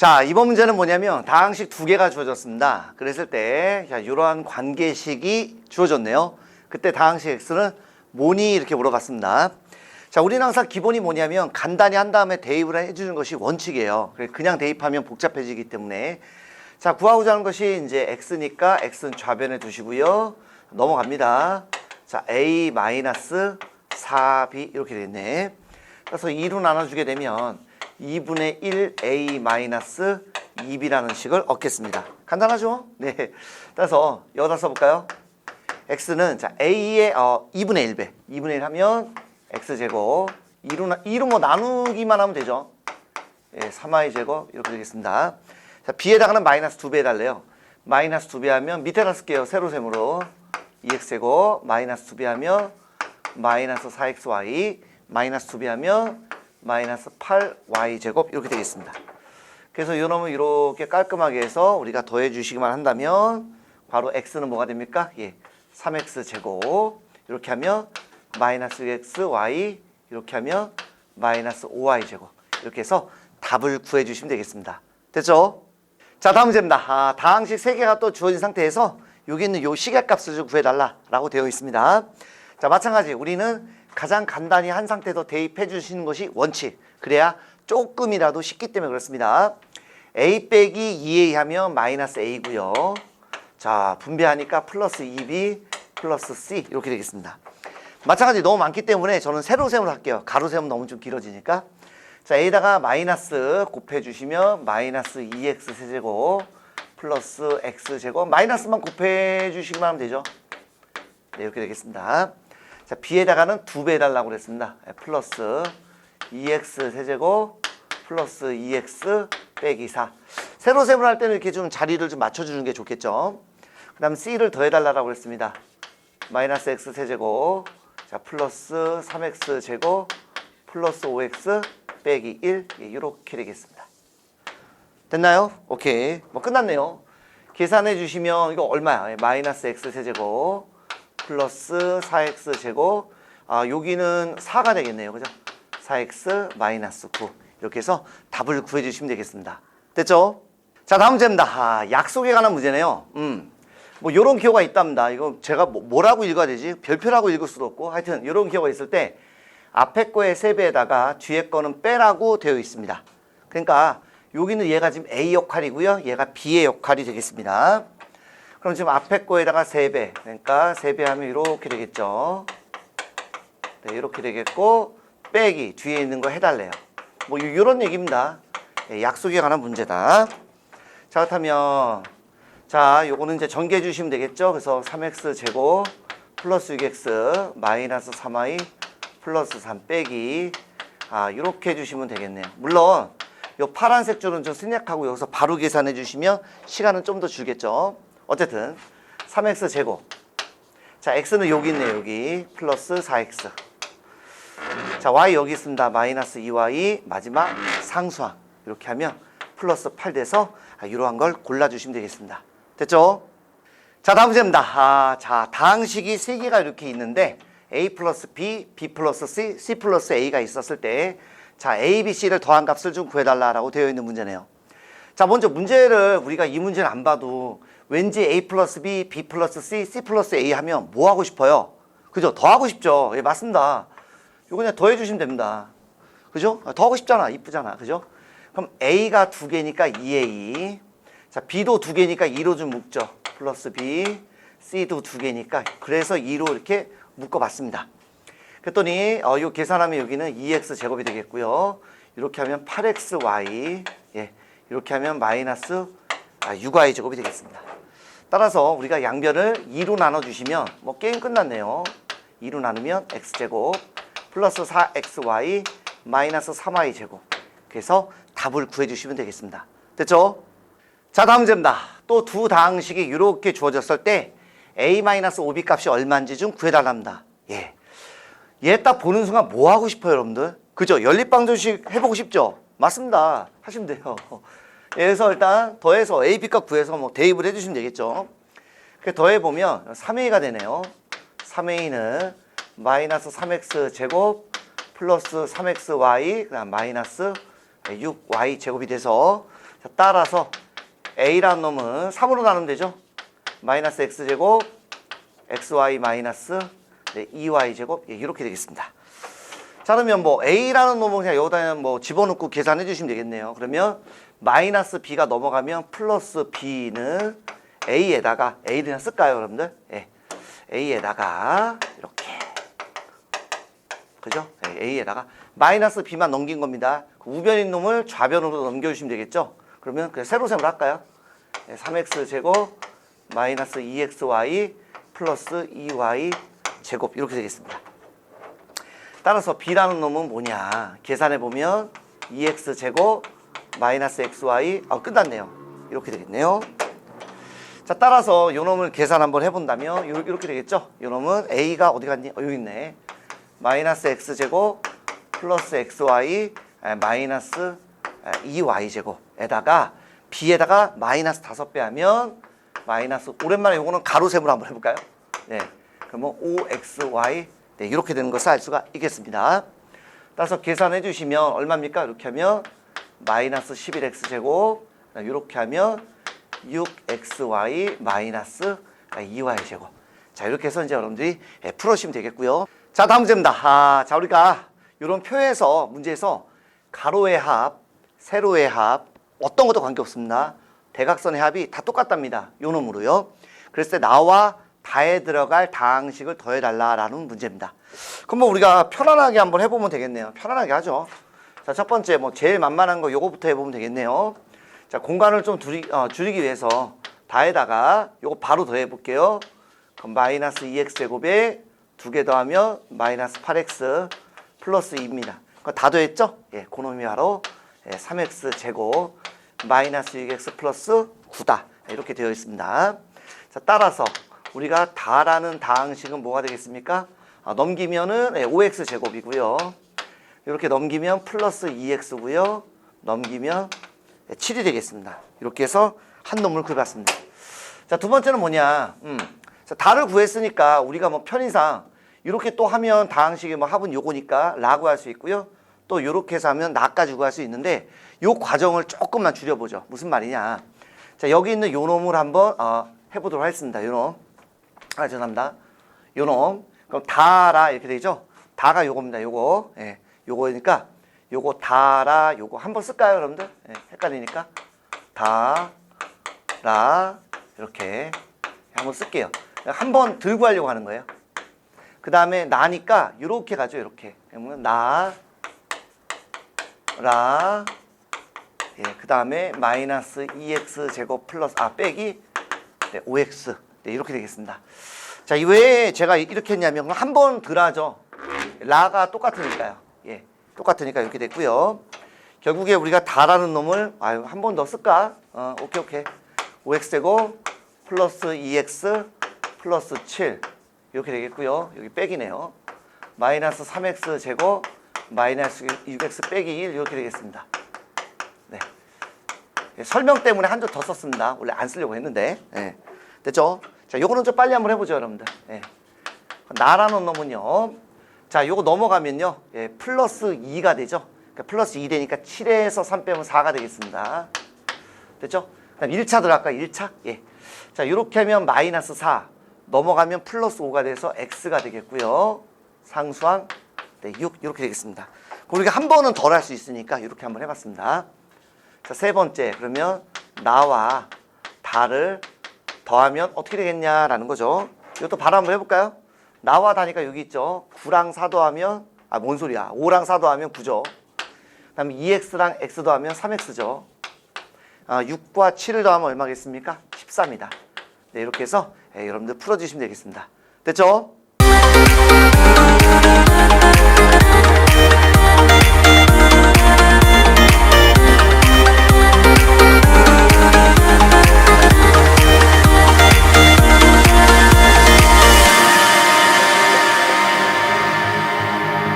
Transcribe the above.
자, 이번 문제는 뭐냐면 다항식 두 개가 주어졌습니다. 그랬을 때 자, 이러한 관계식이 주어졌네요. 그때 다항식 x는 뭐니 이렇게 물어봤습니다. 자, 우리는 항상 기본이 뭐냐면 간단히 한 다음에 대입을 해주는 것이 원칙이에요. 그냥 대입하면 복잡해지기 때문에 자, 구하고자 하는 것이 이제 x니까 x는 좌변에 두시고요. 넘어갑니다. 자, a 마이너스 4b 이렇게 됐네. 그래서 2로 나눠주게 되면 2분의 1 a 마이너스 2b라는 식을 얻겠습니다. 간단하죠? 네. 따라서 여기다 써볼까요? x는 자 a의 어, 2분의 1배. 2분의 1 하면 x 제곱 2로, 나, 2로 뭐 나누기만 하면 되죠. 예, 3y 제곱 이렇게 되겠습니다. 자 b에다가는 마이너스 2배 해달래요. 마이너스 2배 하면 밑에다 쓸게요. 세로셈으로 2x 제곱 마이너스 2배 하면 마이너스 4xy 마이너스 2배 하면 마이너스 8y 제곱 이렇게 되겠습니다. 그래서 요 놈을 이렇게 깔끔하게 해서 우리가 더해 주시기만 한다면 바로 x는 뭐가 됩니까? 예. 3x 제곱 이렇게 하면 마이너스 x y 이렇게 하면 마이너스 5y 제곱 이렇게 해서 답을 구해 주시면 되겠습니다. 됐죠? 자 다음 문제입니다. 아, 다항식 세 개가 또 주어진 상태에서 여기 있는 요 시계값을 좀 구해달라라고 되어 있습니다. 자 마찬가지 우리는 가장 간단히 한 상태에서 대입해 주시는 것이 원칙. 그래야 조금이라도 쉽기 때문에 그렇습니다. a 빼기 2a 하면 마이너스 a고요. 자 분배하니까 플러스 2b 플러스 c 이렇게 되겠습니다. 마찬가지 너무 많기 때문에 저는 세로셈으로 할게요. 가로셈은 너무 좀 길어지니까. 자, A다가 마이너스 곱해 주시면 마이너스 2x 세제곱 플러스 x제곱 마이너스만 곱해 주시기만 하면 되죠. 네, 이렇게 되겠습니다. 자, B에다가는 두배 해달라고 그랬습니다. 네, 플러스 2x 세제곱 플러스 2x 빼기 4. 세로셈을 할 때는 이렇게 좀 자리를 좀 맞춰주는 게 좋겠죠. 그 다음 C를 더해달라고 그랬습니다. 마이너스 x 세제곱 자 플러스 3x 제곱 플러스 5x 빼기 1 예, 이렇게 되겠습니다. 됐나요? 오케이 뭐 끝났네요. 계산해 주시면 이거 얼마야? 예, 마이너스 x 세제곱 플러스 4x 제곱 아 여기는 4가 되겠네요. 그죠? 4x 마이너스 9 이렇게 해서 답을 구해 주시면 되겠습니다. 됐죠? 자 다음 문제입니다. 아, 약속에 관한 문제네요. 음. 뭐 이런 기호가 있답니다. 이거 제가 뭐- 뭐라고 읽어야 되지? 별표라고 읽을 수도 없고 하여튼 이런 기호가 있을 때 앞에 거의 세배에다가 뒤에 거는 빼라고 되어 있습니다. 그러니까 여기는 얘가 지금 A 역할이고요. 얘가 B의 역할이 되겠습니다. 그럼 지금 앞에 거에다가 세배 그러니까 세배 하면 이렇게 되겠죠. 네, 이렇게 되겠고 빼기 뒤에 있는 거 해달래요. 뭐 이런 얘기입니다. 예, 약속에 관한 문제다. 자 그렇다면 자, 요거는 이제 전개해 주시면 되겠죠. 그래서 3x 제곱 플러스 6x 마이너스 3y 플러스 3 빼기 아, 이렇게 해 주시면 되겠네요. 물론 요 파란색 줄은 좀 생략하고 여기서 바로 계산해 주시면 시간은 좀 더 줄겠죠. 어쨌든 3x 제곱 자, x는 여기 있네요. 여기 플러스 4x 자, y 여기 있습니다. 마이너스 2y 마지막 상수항 이렇게 하면 플러스 8 돼서 아, 이러한 걸 골라주시면 되겠습니다. 됐죠? 자, 다음 문제입니다. 아, 자, 다항식이 세 개가 이렇게 있는데 a 플러스 b, b 플러스 c, c 플러스 a가 있었을 때 자, a, b, c를 더한 값을 좀 구해달라고 되어 있는 문제네요. 자, 먼저 문제를 우리가 이 문제를 안 봐도 왠지 a 플러스 b, b 플러스 c, c 플러스 a 하면 뭐 하고 싶어요? 그죠? 더 하고 싶죠? 예, 맞습니다. 이거 그냥 더 해 주시면 됩니다. 그죠? 아, 더 하고 싶잖아. 이쁘잖아. 그죠? 그럼 a가 두 개니까 2a. 자, b도 두 개니까 2로 좀 묶죠. 플러스 b. c도 두 개니까 그래서 2로 이렇게 묶어 봤습니다. 그랬더니 어, 요 계산하면 여기는 2x 제곱이 되겠고요. 이렇게 하면 8xy. 예. 이렇게 하면 마이너스 아, 6y 제곱이 되겠습니다. 따라서 우리가 양변을 2로 나눠 주시면 뭐 게임 끝났네요. 2로 나누면 x제곱 플러스 4xy 마이너스 3y 제곱. 그래서 답을 구해 주시면 되겠습니다. 됐죠? 자, 다음 문제입니다. 또 두 다항식이 이렇게 주어졌을 때 a-5b 값이 얼마인지 좀 구해달랍니다. 예. 얘 딱 보는 순간 뭐 하고 싶어요, 여러분들? 그죠? 연립방정식 해보고 싶죠? 맞습니다. 하시면 돼요. 예, 그래서 일단 더해서 a, b 값 구해서 뭐 대입을 해주시면 되겠죠. 그 더해보면 3a가 되네요. 3a는 마이너스 3x 제곱 플러스 3xy 그다음 마이너스 6y 제곱이 돼서 자, 따라서 a라는 놈은 3으로 나누면 되죠. 마이너스 x제곱 xy 마이너스 네, 2y제곱 예, 이렇게 되겠습니다. 자 그러면 뭐 a라는 놈은 그냥 여기다 뭐 집어넣고 계산해 주시면 되겠네요. 그러면 마이너스 b가 넘어가면 플러스 b는 a에다가 a를 그냥 쓸까요, 여러분들? 예. a에다가 이렇게 그죠? 예, a에다가 마이너스 b만 넘긴 겁니다. 그 우변인 놈을 좌변으로 넘겨주시면 되겠죠? 그러면 그냥 세로셈을 할까요? 예, 3x 제곱 마이너스 2xy 플러스 2y 제곱 이렇게 되겠습니다. 따라서 b라는 놈은 뭐냐? 계산해 보면 2x 제곱 마이너스 xy 아 끝났네요. 이렇게 되겠네요. 자 따라서 요 놈을 계산 한번 해본다면 요- 이렇게 되겠죠? 요 놈은 a가 어디 갔니? 어, 여기 있네. 마이너스 x 제곱 플러스 xy 에, 마이너스 2y 제곱에다가 b에다가 마이너스 다섯 배 하면 마이너스 오랜만에 요거는 가로셈으로 한번 해볼까요? 네. 그러면 5xy 네, 이렇게 되는 것을 알 수가 있겠습니다. 따라서 계산해 주시면 얼마입니까? 이렇게 하면 마이너스 11x 제곱 이렇게 하면 6xy 마이너스 2y 제곱 자 이렇게 해서 이제 여러분들이 예, 풀어주시면 되겠고요. 자 다음 문제입니다. 아, 자 우리가 이런 표에서 문제에서 가로의 합, 세로의 합 어떤 것도 관계없습니다. 대각선의 합이 다 똑같답니다. 요 놈으로요. 그랬을 때 나와 다에 들어갈 다항식을 더해달라라는 문제입니다. 그럼 뭐 우리가 편안하게 한번 해보면 되겠네요. 편안하게 하죠. 자, 첫 번째 뭐 제일 만만한 거 요거부터 해보면 되겠네요. 자, 공간을 좀 줄이, 어, 줄이기 위해서 다에다가 요거 바로 더해 볼게요. 그럼 마이너스 2x 제곱에 두 개 더하면 마이너스 8x 플러스 2입니다. 그거 다 더했죠? 예, 그놈이 바로 예, 3x 제곱 마이너스 6x 플러스 9다. 이렇게 되어 있습니다. 자, 따라서 우리가 다라는 다항식은 뭐가 되겠습니까? 아, 넘기면은 예, 5x 제곱이고요. 이렇게 넘기면 플러스 2x고요. 넘기면 7이 되겠습니다. 이렇게 해서 한 놈을 구해봤습니다. 자, 두 번째는 뭐냐? 음. 자, 달을 구했으니까 우리가 뭐 편의상 이렇게 또 하면 다항식의 뭐 합은 요거니까 라고 할 수 있고요. 또 요렇게 해서 하면 나까지 구할 수 있는데 요 과정을 조금만 줄여보죠. 무슨 말이냐? 자, 여기 있는 요 놈을 한번 어, 해보도록 하겠습니다. 요 놈. 아, 죄송합니다. 요 놈. 그럼 다라 이렇게 되죠? 다가 요겁니다. 요거. 예. 요거니까 요거 다라 요거 한번 쓸까요, 여러분들? 예, 헷갈리니까. 다, 라, 이렇게 한번 쓸게요. 한번 들고 하려고 하는 거예요. 그 다음에 나니까 이렇게 가죠, 이렇게. 그러면 나, 라, 예, 그 다음에 마이너스 2x 제곱 플러스, 아, 빼기 네, 5x. 네, 이렇게 되겠습니다. 자, 이왜 제가 이렇게 했냐면 한 번 덜하죠. 라가 똑같으니까요. 예, 똑같으니까 이렇게 됐고요. 결국에 우리가 다라는 놈을 아유 한 번 더 쓸까? 어, 오케이 오케이. 5x 제곱 플러스 2x 플러스 7 이렇게 되겠고요. 여기 빼기네요. 마이너스 3x 제곱 마이너스 6x 빼기 1 이렇게 되겠습니다. 네. 예, 설명 때문에 한 줄 더 썼습니다. 원래 안 쓰려고 했는데. 예. 됐죠? 자, 요거는 좀 빨리 한번 해보죠, 여러분들. 예. 나라는 놈은요. 자, 요거 넘어가면요. 예, 플러스 2가 되죠. 그러니까 플러스 2 되니까 7에서 3 빼면 4가 되겠습니다. 됐죠? 그다음 1차 들어갈까? 1차? 예. 자, 요렇게 하면 마이너스 4. 넘어가면 플러스 5가 돼서 x가 되겠고요. 상수항 네, 6 이렇게 되겠습니다. 우리가 한 번은 덜 할 수 있으니까 이렇게 한번 해봤습니다. 자, 세 번째 그러면 나와 다를 더하면 어떻게 되겠냐라는 거죠. 이것도 바로 한번 해볼까요? 나와 다니까 여기 있죠. 9랑 4 더하면 아 뭔 소리야? 5랑 4 더하면 9죠. 그 다음에 2x랑 x 더하면 3x죠. 아, 6과 7을 더하면 얼마겠습니까? 14입니다. 네, 이렇게 해서 예, 여러분들 풀어주시면 되겠습니다. 됐죠?